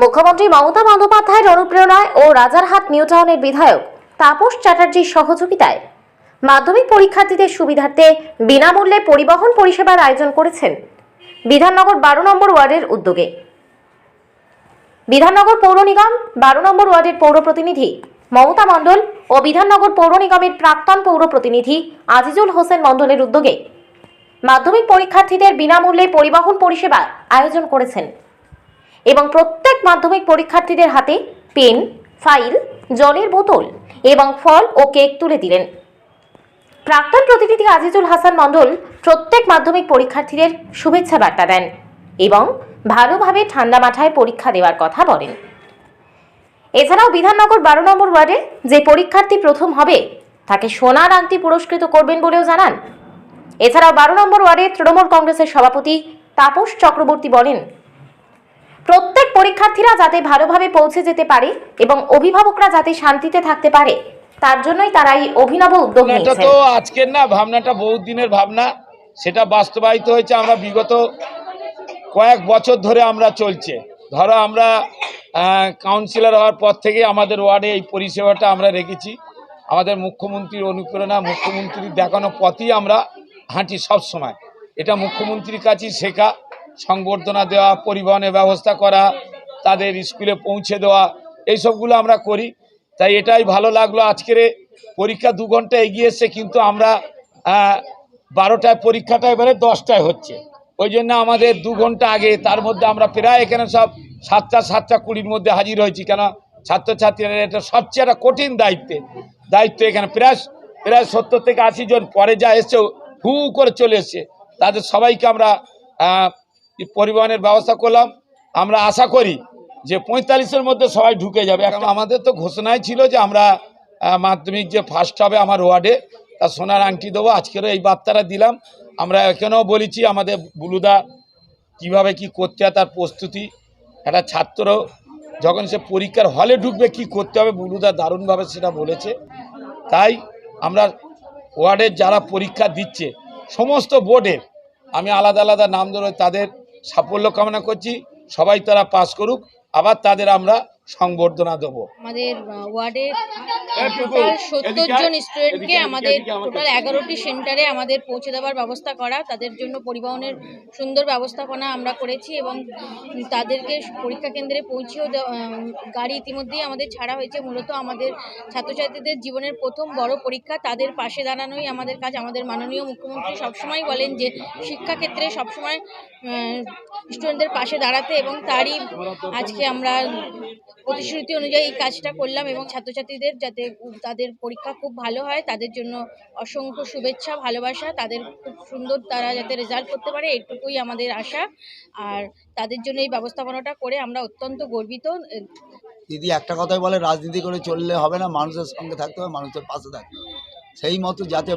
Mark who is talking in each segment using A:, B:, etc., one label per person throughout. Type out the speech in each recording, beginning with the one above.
A: মুখ্যমন্ত্রী মমতা বন্দ্যোপাধ্যায়ের অনুপ্রেরণায় ও রাজারহাট নিউ টাউনের বিধায়ক তাপস চ্যাটার্জির সহযোগিতায়। মাধ্যমিক পরীক্ষার্থীদের সুবিধার্থে বিনামূল্যে পরিবহন পরিষেবার আয়োজন করেছেন বিধাননগর বারো নম্বর ওয়ার্ডের উদ্যোগে। বিধাননগর পৌর নিগম বারো নম্বর ওয়ার্ডের পৌর প্রতিনিধি মমতা মণ্ডল ও বিধাননগর পৌর নিগমের প্রাক্তন পৌর প্রতিনিধি আজিজুল হোসেন মণ্ডলের উদ্যোগে মাধ্যমিক পরীক্ষার্থীদের বিনামূল্যে পরিবহন পরিষেবা আয়োজন করেছেন এবং প্রত্যেক মাধ্যমিক পরীক্ষার্থীদের হাতে পেন, ফাইল, জলের বোতল এবং ফল ও কেক তুলে দিলেন। প্রাক্তন প্রতিনিধি আজিজুল হাসান মণ্ডল প্রত্যেক মাধ্যমিক পরীক্ষার্থীদের শুভেচ্ছা বার্তা দেন এবং ভালোভাবে ঠান্ডা মাথায় পরীক্ষা দেওয়ার কথা বলেন। এছাড়াও বিধাননগর বারো নম্বর ওয়ার্ডে যে পরীক্ষার্থী প্রথম হবে, তাকে সোনার আংটি পুরস্কৃত করবেন বলেও জানান। এছাড়াও বারো নম্বর ওয়ার্ডে তৃণমূল কংগ্রেসের সভাপতি তাপস চক্রবর্তী বলেন প্রত্যেক পরীক্ষার্থীরা যাতে ভালোভাবে পৌঁছে যেতে পারে এবং অভিভাবকরা যাতে শান্তিতে থাকতে পারে তার জন্যই তারা এই অভিনব উদ্যোগ
B: তো আজকের না ভাবনাটা বহুত দিনের ভাবনা। সেটা বাস্তবায়িত হয়েছে আমরা বিগত কয়েক বছর ধরে আমরা চলছে। ধরো আমরা কাউন্সিলর হওয়ার পর থেকে আমাদের ওয়ার্ডে এই পরিষেবাটা আমরা রেখেছি। আমাদের মুখ্যমন্ত্রীর অনুপ্রেরণা মুখ্যমন্ত্রীর দেখানো পথই আমরা হাঁটি সব সময় এটা মুখ্যমন্ত্রীর কাছেই শেখা। সংবর্ধনা দেওয়া, পরিবহনের ব্যবস্থা করা, তাদের স্কুলে পৌঁছে দেওয়া, এইসবগুলো আমরা করি। তাই এটাই ভালো লাগল আজকের পরীক্ষা দু ঘণ্টা এগিয়ে এসছে, কিন্তু আমরা বারোটায় পরীক্ষাটা এবারে দশটায় হচ্ছে। ওই জন্য আমাদের দু ঘণ্টা আগে, তার মধ্যে আমরা প্রায় এখানে সব সাতটা সাতটা কুড়ির মধ্যে হাজির হয়েছি, কেন ছাত্রছাত্রীরা এটা সবচেয়ে একটা কঠিন দায়িত্বে। দায়িত্ব এখানে প্রায় প্রায় সত্তর থেকে আশি জন পরে যা এসছে, হু করে চলে এসছে। তাদের সবাইকে আমরা পরিবহনের ব্যবস্থা করলাম। আমরা আশা করি যে পঁয়তাল্লিশের মধ্যে সবাই ঢুকে যাবে। এখন আমাদের তো ঘোষণাই ছিল যে আমরা মাধ্যমিক যে ফার্স্ট হবে আমার ওয়ার্ডে তা সোনার আংটি দেবো। আজকেরও এই বার্তাটা দিলাম। আমরা এখানেও বলেছি, আমাদের বুলুদা কীভাবে কি করতে হয়, তার প্রস্তুতি। একটা ছাত্র যখন সে পরীক্ষার হলে ঢুকবে, কি করতে হবে, বুলুদা দারুণভাবে সেটা বলেছে। তাই আমরা ওয়ার্ডের যারা পরীক্ষা দিচ্ছে, সমস্ত বোর্ডের আমি আলাদা আলাদা নাম ধরে তাদের সাফল্য কামনা করছি সবাই তারা পাস করুক আবার তাদের আমরা সংবর্ধনা দেবো।
C: আমাদের ওয়ার্ডে টোটাল সত্তর জন স্টুডেন্টকে আমাদের টোটাল এগারোটি সেন্টারে আমাদের পৌঁছে দেওয়ার ব্যবস্থা করা তাদের জন্য পরিবহনের সুন্দর ব্যবস্থাপনা আমরা করেছি এবং তাদেরকে পরীক্ষা কেন্দ্রে পৌঁছেও দেওয়া- গাড়ি ইতিমধ্যেই আমাদের ছাড়া হয়েছে। মূলত আমাদের ছাত্রছাত্রীদের জীবনের প্রথম বড় পরীক্ষা তাদের পাশে দাঁড়ানোই আমাদের কাজ। আমাদের মাননীয় মুখ্যমন্ত্রী সবসময় বলেন যে শিক্ষাক্ষেত্রে সবসময় স্টুডেন্টদের পাশে দাঁড়াতে এবং তারই আজকে আমরা প্রতিশ্রুতি অনুযায়ী এই কাজটা করলাম এবং ছাত্রছাত্রীদের যাতে তাদের পরীক্ষা খুব ভালো হয়, তাদের জন্য অসংখ্য শুভেচ্ছা, ভালোবাসা, তাদের খুব সুন্দর তারা যাতে রেজাল্ট করতে পারে এটুকুই আমাদের আশা। আর তাদের জন্য এই ব্যবস্থাপনাটা করে আমরা অত্যন্ত গর্বিত।
D: দিদি, একটা কথাই বলে, রাজনীতি করে চললে হবে না, মানুষের সঙ্গে থাকতে হবে, মানুষের পাশে থাকতে হবে। সেই মতো যাতে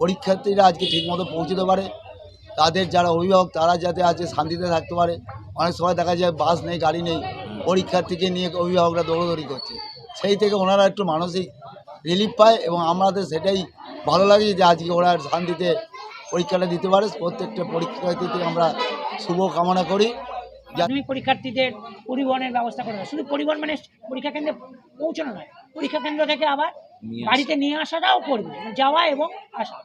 D: পরীক্ষার্থীরা আজকে ঠিকমতো পৌঁছতে পারে, তাদের যারা অভিভাবক, তারা যাতে আজকে শান্তিতে থাকতে পারে। অনেক সময় দেখা যায়, বাস নেই, গাড়ি নেই পরীক্ষার্থীকে নিয়ে অভিভাবকরা দৌড়দৌড়ি করছে। সেই থেকে ওনারা একটু মানসিক রিলিফ পায় এবং আমাদের সেটাই ভালো লাগে যে আজকে ওরা শান্তিতে পরীক্ষাটা দিতে পারে। প্রত্যেকটা পরীক্ষার্থীতে আমরা শুভ কামনা করি।
E: মাধ্যমিক পরীক্ষার্থীদের পরিবহনের ব্যবস্থা করা শুধু পরিবহন মানে পরীক্ষা কেন্দ্রে পৌঁছানো নয় পরীক্ষা কেন্দ্র থেকে আবার বাড়িতে নিয়ে আসাটাও করবে যাওয়া এবং আসা।